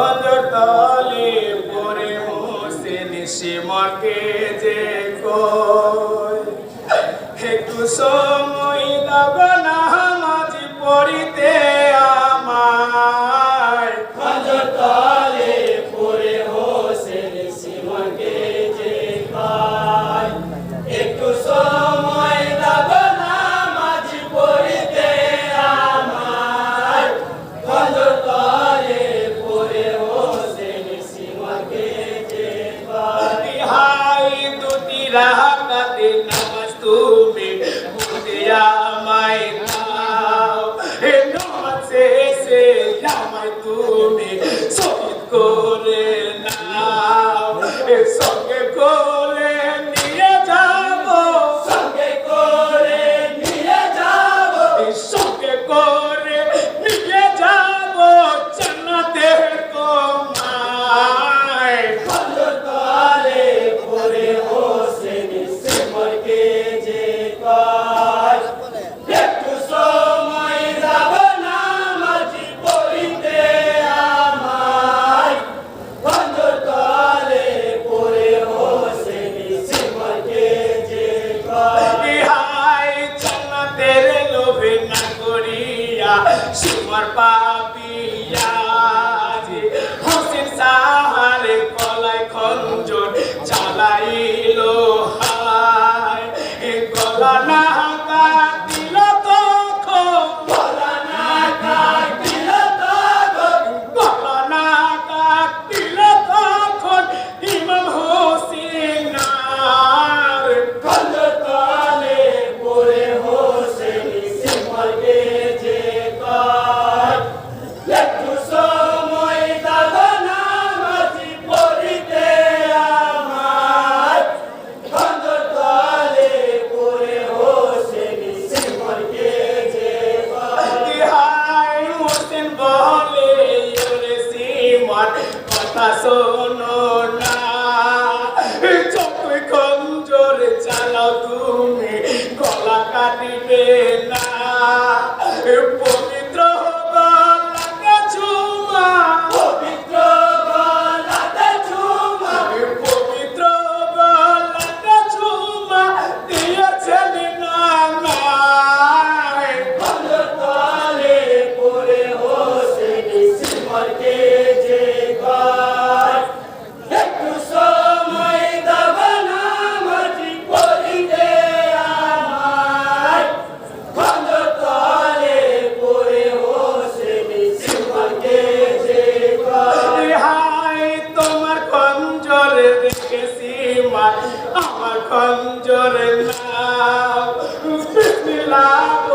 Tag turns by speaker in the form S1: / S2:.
S1: অজতালে পরে হোসেন সীমাকে যে কয় একটু সময় দাবানা রাহাতে নামাজ তুমি মুদিয়া মাই দাও। হে নামাজ শেষে জামাই তুমি আসেন বলে ওরে সীমার কথা শোনো না।
S2: চোখ কমজোর চালাও তুমি
S1: গলা
S2: কাটিবে না।
S1: মিলাদ